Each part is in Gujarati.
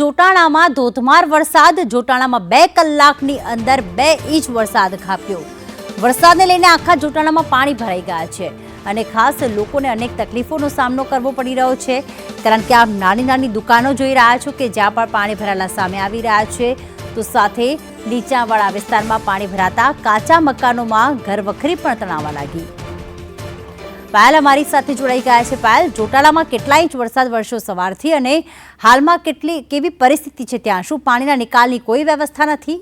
જોટાણામાં ધોધમાર વરસાદ. જોટાણામાં બે કલાકની અંદર બે ઇંચ વરસાદ ખાપ્યો. વરસાદને લઈને આખા જોટાણામાં પાણી ભરાઈ ગયા છે અને ખાસ લોકોને અનેક તકલીફોનો સામનો કરવો પડી રહ્યો છે. કારણ કે આ નાની નાની દુકાનો જોઈ રહ્યા છો કે જ્યાં પણ પાણી ભરાયેલા સામે આવી રહ્યા છે, તો સાથે નીચાણવાળા વિસ્તારમાં પાણી ભરાતા કાચા મકાનોમાં ઘરવખરી પણ તણાવવા લાગી. પાયલ અમારી સાથે જોડાઈ ગયા છે. પાયલ જોટાલામાં કેટલા ઇંચ વરસાદ વરસ્યો સવારથી અને હાલમાં કેટલી, કેવી પરિસ્થિતિ છે ત્યાં? શું પાણીના નિકાલની કોઈ વ્યવસ્થા નથી?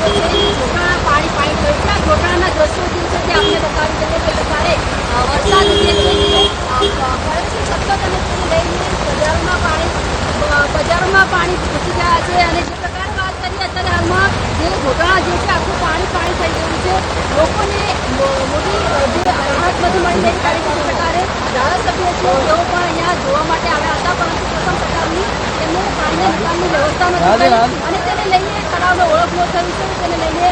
પાણી પાણી થયું છે જે છે તે આપણે બતાવી દઈએ કે પ્રકારે અ, વરસાદ જે છે તે અ, પડે છે સતત અને તેને લઈને બજારોમાં પાણી અ, બજારોમાં પાણી ઘૂસી ગયા છે અને જે પ્રકારે વાત કરીએ અત્યારે હાલમાં જે જોટાણા જે છે આખું પાણી પાણી થઈ ગયું છે લોકોને મો- મોટી અ, જે રાહત મળીને કારણ પ્રકારે ધારાસભ્ય છે તેઓ પણ અહીંયા જોવા માટે આવ્યા હતા પરંતુ પ્રથમ પ્રકારની તેમને પાણીના નિકાલની વ્યવસ્થા નથી અને તેને લઈને તળાવનો ઓવરફ્લો થયું છે તેને લઈને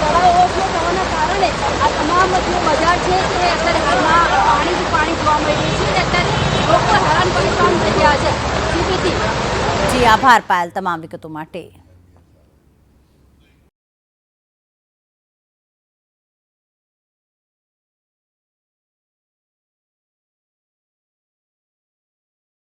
તળાવ ઓળખ ન થવાના કારણે આ તમામ જે બજાર છે તે અત્યારે હાલમાં પાણી જ પાણી જોવા મળી રહ્યું છે અને અત્યારે લોકો હેરાન પરેશાન થઈ ગયા છે. સીપીથી જી આભાર પાયલ તમામ વિગતો માટે.